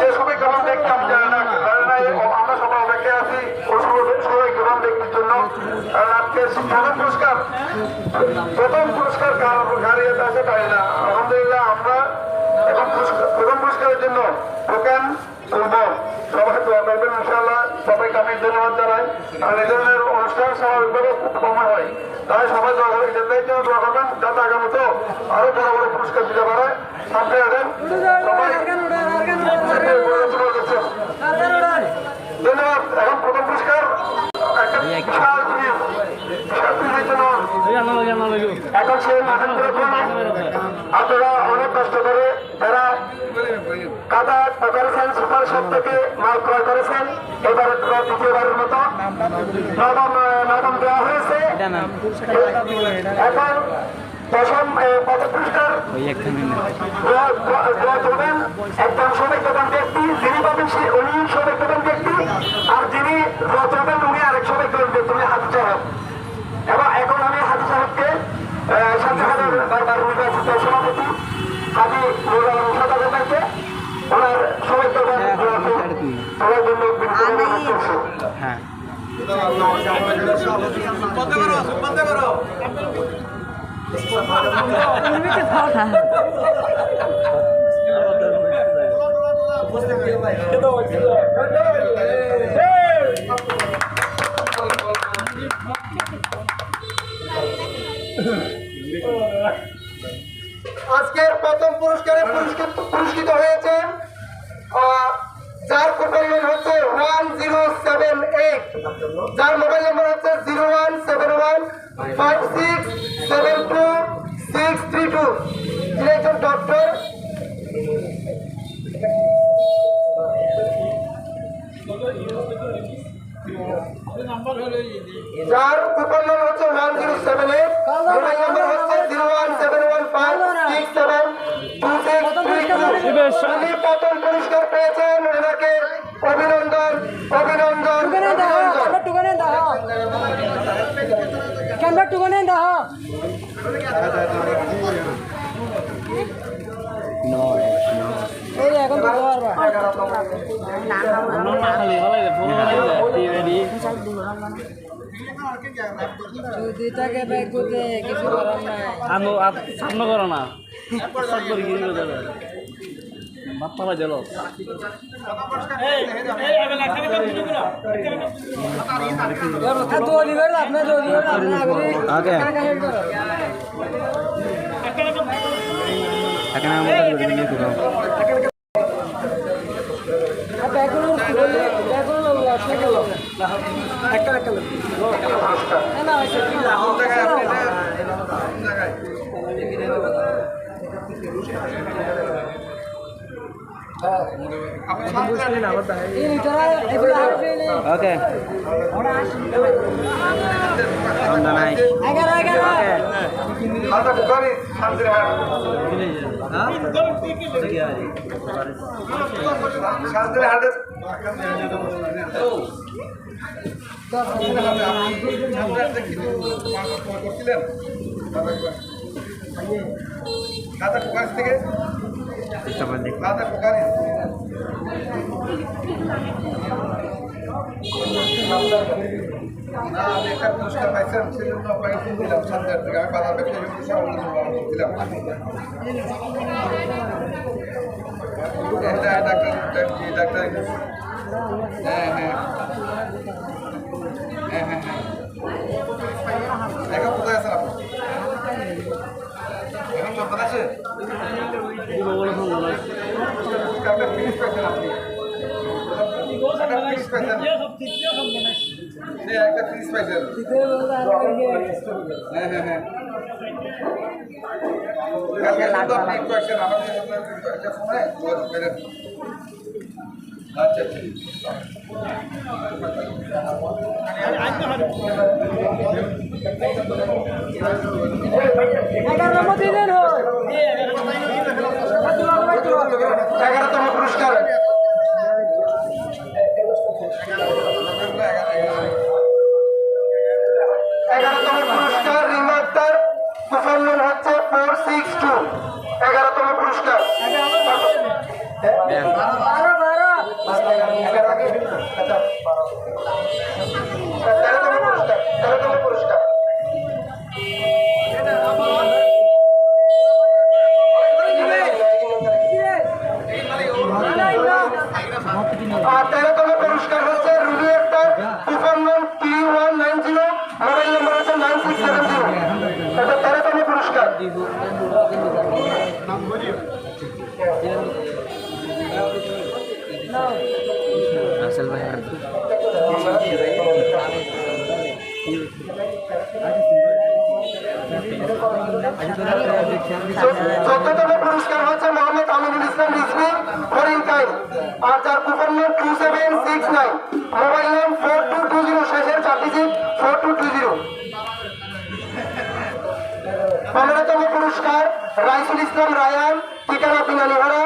যে সবাই দেখতাম জানে না জানে না আমরা সবাই অপেক্ষায় আছি সবাই কেমন ব্যক্তির জন্য। আজকে প্রথম পুরস্কার প্রথম পুরস্কার কার আছে তাই না? আলহামদুলিল্লাহ, আমরা এখন প্রথম পুরস্কারের জন্য আমি ধন্যবাদ কারণ এই অনুষ্ঠান স্বাভাবিকভাবে খুব হয়। তাই সবাই দোয়া করবেন এদের আরও বড় বড় পুরস্কার দিতে পারে। সামনে আসেন। এখন সেই মহেন্দ্র আপনারা অনেক কষ্ট করে যারা কাদা করেছেন সুপার শপ থেকে মাল ক্রয় করেছেন এবারে দ্বিতীয়বারের মতো আহ, দেওয়া হয়েছে এখন দশম আহ, পদ পুরস্কার দোয়া- দোয়া- দোয়া একজন সবেক প্রধান ব্যক্তি যিনি পাবেন সে উনি সবেক প্রধান ব্যক্তি আর যিনি দোয়া উনি আরেক সবেক প্রধান ব্যক্তি উনি হাত সাহেব। এবং এখন আমি হাজি সাহেবকে সাথে বারবার নির্বাচিত সভাপতি হাজি নুরুল সাদা ব্যাংকে ওনার সবাই প্রধান সবার জন্য বিনীত অনুরোধ করছি। হ্যাঁ। আজকের প্রথম পুরস্কারে পুরস্কৃত আহ, যার কোম্পানির হচ্ছে ওয়ান জিরো সেভেন এইট। যার মোবাইল নম্বর হচ্ছে zero one seven one five six seven two six three two একজন ডক্টর যার যদি তাকে ব্যাগ করতে কিছু করার নাই। সামনে করো না। সব করে গিয়ে আগে। ওকে এখানে আমাদের নিয়ে করো ব্যাগগুলো ব্যাগগুলো আসলে গেল একটা একটা না না এই ভিতরে এগুলো আসবে ওকে নাই এগারো এগারো হালকা বুখারি শান্তির হাট শান্তির হাটে দাদা থেকে দাদা কুকার না আমি একটা পুরস্কার পাইছিলাম সেই জন্য আপনাকে ফোন দিলাম সন্ধ্যার থেকে আমি বাধা ব্যবসা দিলাম এটা ডাক্তার ডাক্তার হ্যাঁ হ্যাঁ। হ্যাঁ হ্যাঁ হ্যাঁ। এখন কোথায় আছেন আপনি? এখন যন্ত্রণ আছে আপনার ফিনিশ পাইছেন আপনি একটা ফিনিশ পাইছেন হ্যাঁ, একটা ফিনিশ পাইছেন হ্যাঁ হ্যাঁ হ্যাঁ কালকে কিন্তু আপনি একটু আসেন আমাদের সাথে একটা সময় যোগাযোগ করেন আচ্ছা ঠিক এগারো নম্বর দিয়ে দেন হয়। তেরোতম পুরস্কার ভাই চোদ্দতম পুরস্কার হচ্ছে মোহাম্মদ আমিনুল ইসলাম রিজভি হরিণ টাইম আর যার কুপন নাম two seven six nine mobile নাম ফোর টু টু জিরো শেষের চার digit four two two zero পনেরোতম পুরস্কার রাইসুল ইসলাম রায়ান ঠিকানা বিনালিহারা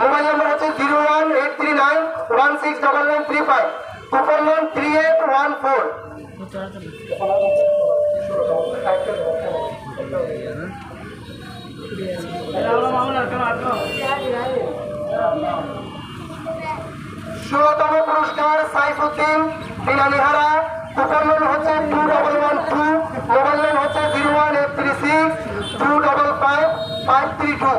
মোবাইল নম্বর হচ্ছে zero one eight three nine one six double nine three five. Coupon নাম থ্রি এইট ওয়ান ফোর। ষোলতম পুরস্কার সাইফুদ্দিন বিনালিহারা কুপন নম্বর হচ্ছে two double one two mobile number হচ্ছে zero one eight three six two double five five three two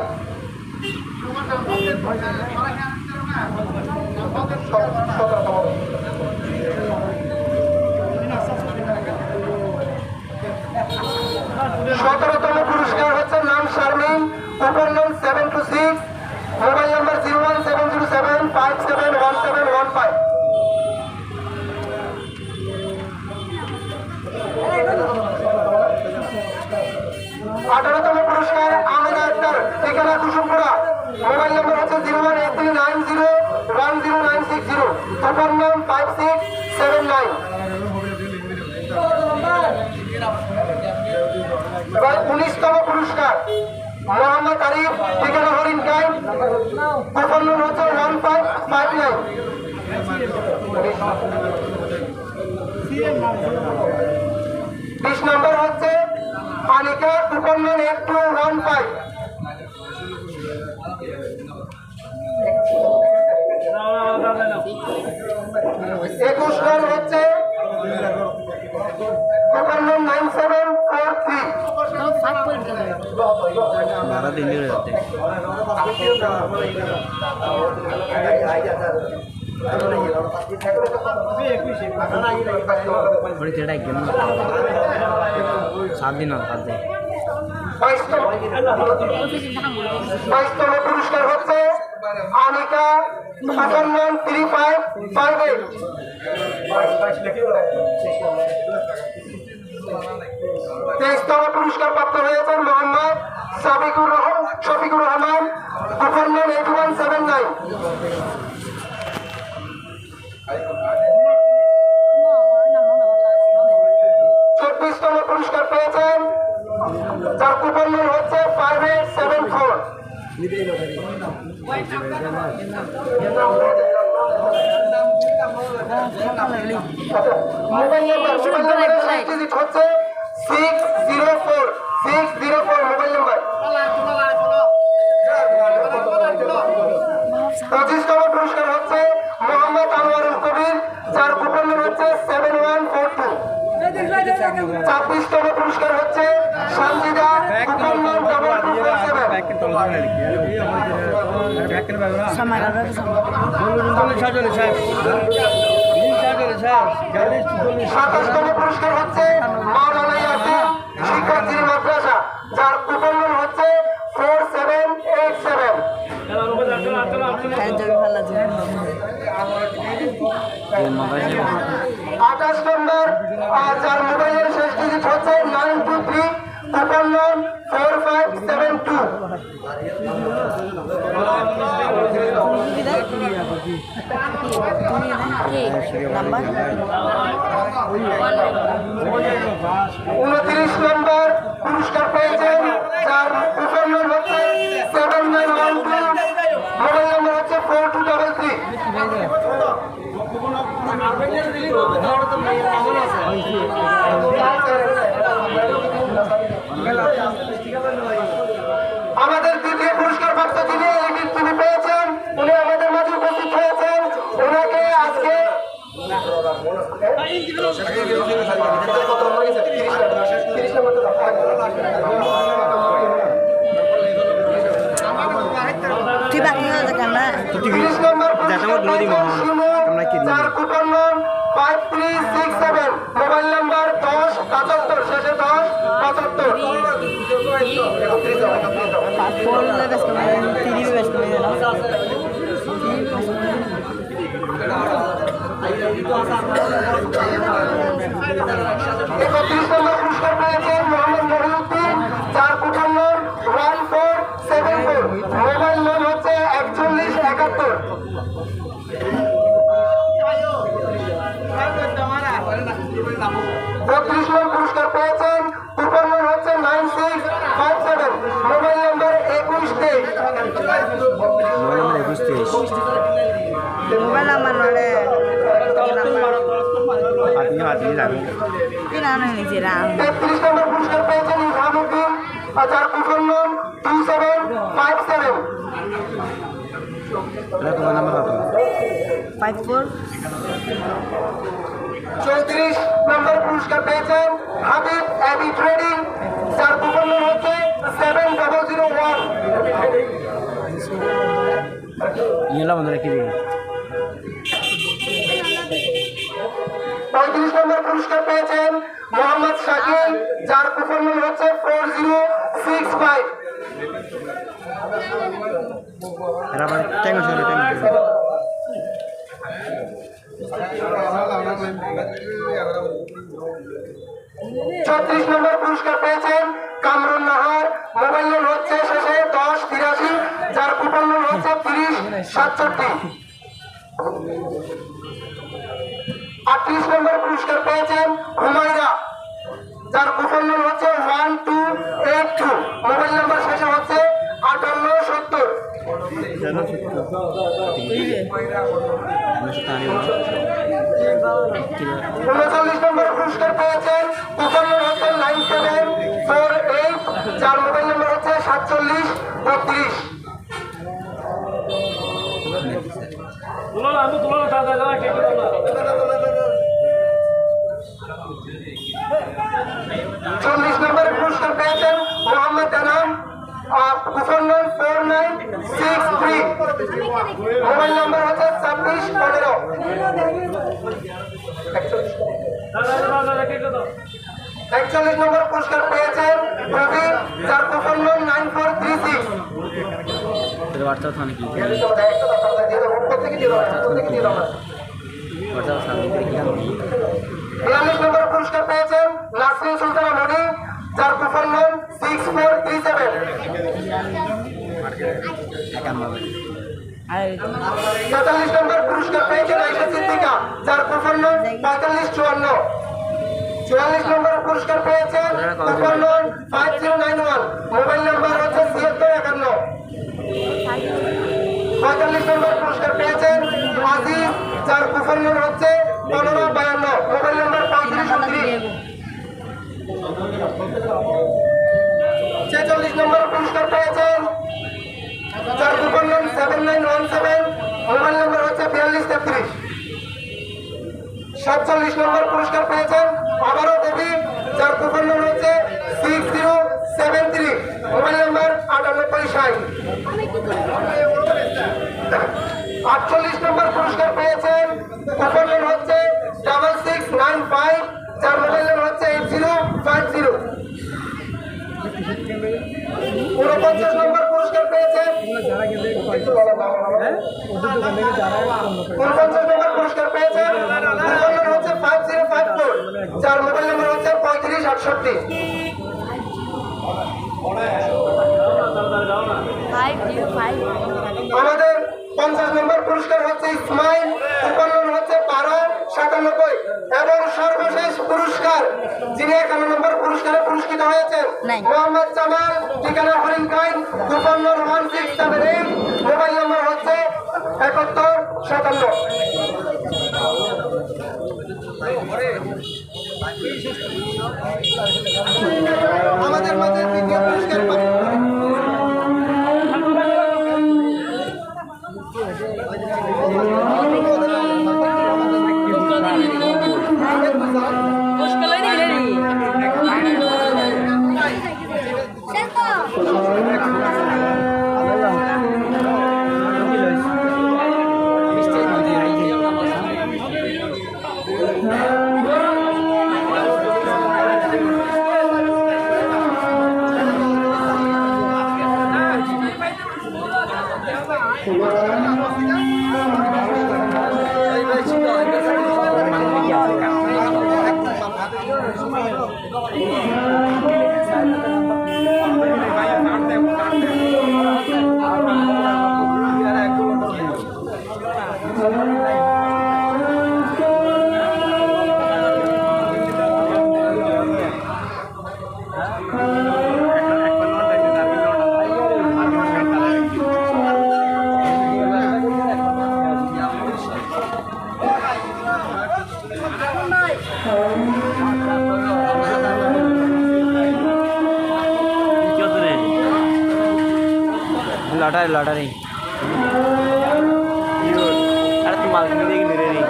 সতেরোতম পুরস্কার হচ্ছে নাম Sharmin coupon নাম seven two six mobile number zero one seven zero seven five seven one seven one five আঠারোতম পুরস্কার আমেদা আক্তার, ঠিকানা Kusumpura. Mobile number হচ্ছে zero one eight three nine zero one zero nine six zero. Coupon নাম five six seven nine উনিশতম পুরস্কার, মোহাম্মদ আরিফ, ঠিকানা হরিণ গাই coupon number হচ্ছে ওয়ান ফাইভ ফাইভ নাইন। বিশ নম্বর হচ্ছে পানিকা coupon number eight two one five একুশ নম্বর হচ্ছে নম্বর নাইন সেভেন থ্রি। আর সাত বাইশতম বাইশতম পুরস্কার হচ্ছে Anika number three five five eight তেইশতম পুরস্কার প্রাপ্ত হয়েছেন Mohammad Sabikur Rahman Shafikur Rahman coupon number eight one seven nine. চব্বিশতম পুরস্কার পেয়েছেন যার কুপন হচ্ছে five eight seven four mobile হচ্ছে six zero four six zero four mobile number. পঁচিশতম ছাব্বিশতম পুরস্কার হচ্ছে পুরস্কার হচ্ছে হচ্ছে ফোর সেভেন এইট সেভেন আঠাশ নম্বর যার মোবাইলের ডিজিট হচ্ছে nine two three coupon number four five seven two উনত্রিশ নম্বর পুরস্কার পেয়েছেন যার কুপন নম্বর হচ্ছে seven nine one two mobile number হচ্ছে ফোর টু ডাবল থ্রি আমাদের দ্বিতীয় পুরস্কার প্রাপ্ত যিনি এই তিনি পেয়েছেন। উনি আমাদের মাঝে উপস্থিত হয়েছেন। ওনাকে আজকে তিরিশ নম্বর চার কুপন নং five three six seven mobile number দশ পঁচাত্তর শেষে দশ, পঁচাত্তর। একত্রিশ নম্বর পুরস্কার পেয়েছেন মোহাম্মদ মহিউদ্দিন, চার কুপন নং one four seven four. Mobile নাম হচ্ছে একচল্লিশ একাত্তর। বত্রিশ নম্বর পুরস্কার পেয়েছেন। নং হচ্ছে nine six five seven. Mobile number একুশ তেইশ মোবাইল তেত্রিশ নম্বর পুরস্কার পেয়েছেন ইসলামুদ্দিন কুপন নং two seven, five seven. Five four চৌত্রিশ নম্বর পুরস্কার পেয়েছেন হাবিব অ্যাবি ট্রেডিং যার কুপন হচ্ছে সেভেন ডবল জিরো ওয়ান পঁয়ত্রিশ নম্বর পুরস্কার পেয়েছেন মোহাম্মদ শাকিল যার নং হচ্ছে ফোর জিরো সিক্স ফাইভ ছত্রিশ নম্বর পুরস্কার পেয়েছেন নাহার। মোবাইল নম্বর হচ্ছে শেষে দশ, তিরাশি, যার কুপন নম্বর হচ্ছে তিরিশ, সাতষট্টি। আটত্রিশ নম্বর পুরস্কার পেয়েছেন হুমায়রা, যার কুপন নম্বর হচ্ছে one, two, eight, two. Mobile number শেষে হচ্ছে উনচল্লিশ নম্বর পুরস্কার পেয়েছেন নম্বর হচ্ছে নাইন সেভেন ফোর এইট যার মোবাইল নম্বর হচ্ছে সাতচল্লিশ বত্রিশ চল্লিশ নম্বরের পুরস্কার পেয়েছেন Mohammad Anam coupon number four nine six three. Mobile number হচ্ছে ছাব্বিশ পনেরো। একচল্লিশ নম্বর পুরস্কার পেয়েছেন প্রবীর, যার coupon number nine four three six. WhatsApp থানে কি বিয়াল্লিশ নম্বর পুরস্কার পেয়েছেন Nasrin Sultana Moni coupon number six four three seven আর। নম্বর পুরস্কার পেয়েছেন আইসা সিদ্দিকা। যার কুপন পঁয়তাল্লিশ চুয়ান্ন। চুয়াল্লিশ নম্বর পুরস্কার পেয়েছেন number five zero nine one mobile number হচ্ছে ছিয়াত্তর একান্ন। পঁয়তাল্লিশ নম্বর পুরস্কার পেয়েছেন আজিজ কুপন নম্বর হচ্ছে পনেরো বায়ান্ন মোবাইল নম্বর পঁয়ত্রিশ উনত্রিশ ছেচল্লিশ নম্বর পুরস্কার পেয়েছেন। যার coupon number seven nine one seven mobile number হচ্ছে বিয়াল্লিশ তেত্রিশ। সাতচল্লিশ নম্বর পুরস্কার পেয়েছেন আবারও দেবী যার কুপন নম্বর হচ্ছে six zero seven three mobile number আটানব্বই ষাট আটচল্লিশ নম্বর পুরস্কার পেয়েছেন কুপন নম্বর হচ্ছে ডাবল সিক্স নাইন ফাইভ যার মোবাইল নম্বর হচ্ছে এইট জিরো ফাইভ জিরো উনপঞ্চাশ নম্বর পুরস্কার পেয়েছেন উনপঞ্চাশ নম্বর পুরস্কার পেয়েছেন নম্বর হচ্ছে ফাইভ জিরো ফাইভ ফোর যার মোবাইল নম্বর হচ্ছে পঁয়ত্রিশ আটষট্টি। আমাদের পঞ্চাশ নম্বর পুরস্কার হচ্ছে ইসমাইল কুপন হচ্ছে বারো সাতানব্বই। এবং সর্বশেষ পুরস্কার যিনি একান্ন নম্বর পুরস্কারে পুরস্কৃত হয়েছেন। মোহাম্মদ জামাল ঠিকানা Harinkain number one six seven eight mobile number হচ্ছে একাত্তর সাতান্ন। আমাদের মাঝে লটারি লটারি আরে তুই মাল কিনে দেখি রে রে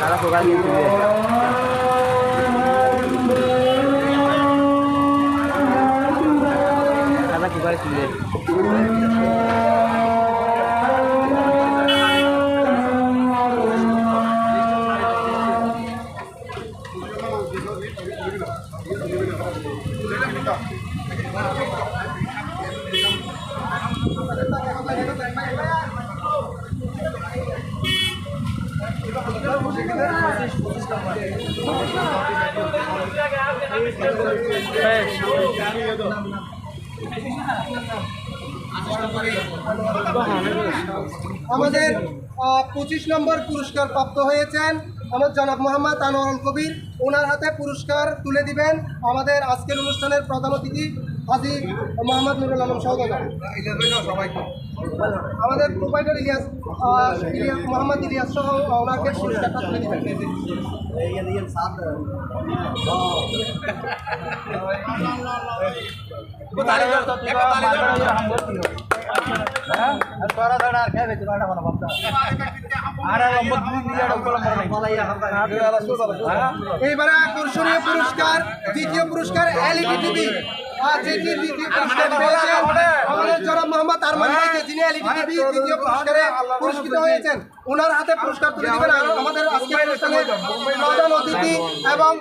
তারা সকাল কিনতে আমাদের পঁচিশ নম্বর পুরস্কার প্রাপ্ত হয়েছেন আমার জনাব মোহাম্মদ আনোয়ারুল কবির। ওনার হাতে পুরস্কার তুলে দিবেন আমাদের আজকের অনুষ্ঠানের প্রধান অতিথি হাজি মোহাম্মদ নুরুল আলম সৌদাগর আমাদের প্রোভাইডার ইলিয়াস ইলিয়াস মোহাম্মদ ইলিয়াস সহ ওনাকে পুরস্কারটা তুলে দিবেন এইবারে আকর্ষণীয় পুরস্কার দ্বিতীয় পুরস্কার এলইডি টিভি। মোহাম্মদ যিনি এলইডি দ্বিতীয় পুরস্কৃত হয়েছেন ওনার হাতে পুরস্কার তুলে দিবেন আমাদের আজকের এবং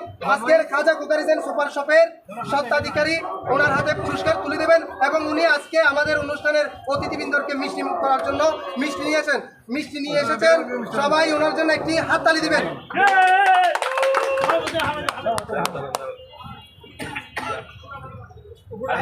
সুপার শপের স্বত্বাধিকারী ওনার হাতে পুরস্কার তুলে দেবেন এবং উনি আজকে আমাদের অনুষ্ঠানের অতিথিবৃন্দকে মিষ্টি করার জন্য মিষ্টি নিয়েছেন মিষ্টি নিয়ে এসেছেন সবাই ওনার জন্য একটি হাততালি দিবেন ভাই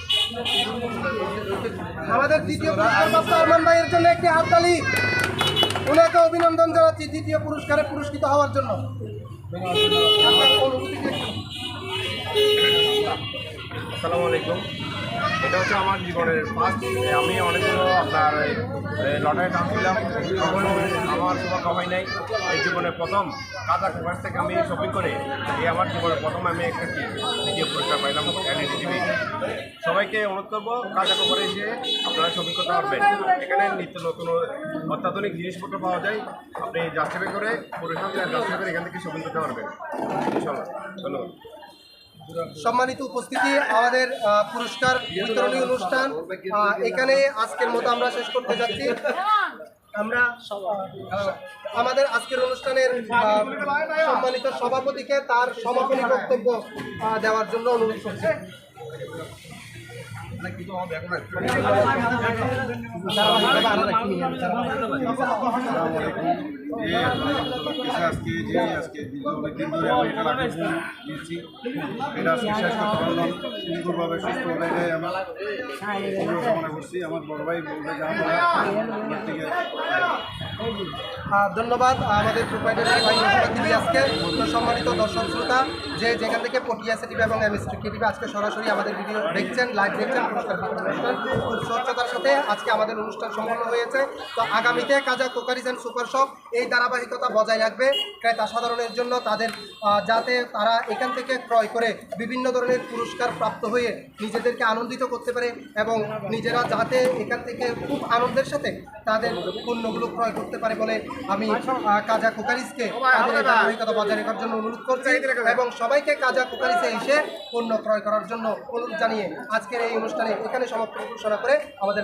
আমাদের দ্বিতীয় পুরস্কার আরমান ভাইয়ের জন্য একটি হাততালি। ওনাকে অভিনন্দন জানাচ্ছি দ্বিতীয় পুরস্কারে পুরস্কৃত হওয়ার জন্য। আসসালামু আলাইকুম। হচ্ছে আমার জীবনের ফার্স্ট আমি অনেকগুলো আপনার লটারি টানছিলাম তখন আমার সৌভাগ্য হয় নাই, এই জীবনে প্রথম। কাজা কুমার থেকে আমি শপিং করে, এই আমার জীবনে প্রথম আমি একটা দ্বিতীয় পুরস্কার পাইলাম এলইডি টিভি সবাইকে অনুরোধ করব কাজা কুমারে এসে আপনারা শপিং করতে পারবেন। এখানে নিত্য নতুন অত্যাধুনিক জিনিসপত্র পাওয়া যায়, আপনি জাস্টিফাই করে পুরস্কার জাস্টিফাই করে এখান থেকে শপিং করতে পারবেন। ধন্যবাদ। সম্মানিত উপস্থিতি, আমাদের পুরস্কার বিতরণী অনুষ্ঠান এখানে আজকের মতো আমরা শেষ করতে যাচ্ছি। আমরা আমাদের আজকের অনুষ্ঠানের সম্মানিত সভাপতিকে তার সমাপনী বক্তব্য দেওয়ার জন্য অনুরোধ করছি। আজকে আজকে আজকে করতে সুন্দরভাবে সুস্থভাবে এটাই আমি কামনা করছি আমার বড় ভাই বলবে যা বলে আমার ধন্যবাদ আমাদের ভাই ইলিয়াসকে সম্মানিত দর্শক শ্রোতা, যে যেখান থেকে পটিয়া টিভি এবং এমএস টিভি আজকে সরাসরি আমাদের ভিডিও দেখছেন লাইভ দেখছেন। স্বচ্ছতার সাথে আজকে আমাদের অনুষ্ঠান সম্পন্ন হয়েছে। তো আগামীতে কাজা, কোকারিজ অ্যান্ড সুপার শপ এই ধারাবাহিকতা বজায় রাখবে। ক্রেতা সাধারণের জন্য তাদের যাতে তারা এখান থেকে ক্রয় করে বিভিন্ন ধরনের পুরস্কার প্রাপ্ত হয়ে নিজেদেরকে আনন্দিত করতে পারে এবং নিজেরা যাতে এখান থেকে খুব আনন্দের সাথে তাদের পণ্যগুলো ক্রয় করতে পারে বলে আমি কাজা, কোকারিজকে ধারাবাহিকতা বজায় রাখার জন্য অনুরোধ করছি এবং সবাইকে কাজা, কোকারিজে এসে পণ্য ক্রয় করার জন্য অনুরোধ জানিয়ে আজকের এই অনুষ্ঠানে এখানে সমাপ্ত ঘোষণা করে আমাদের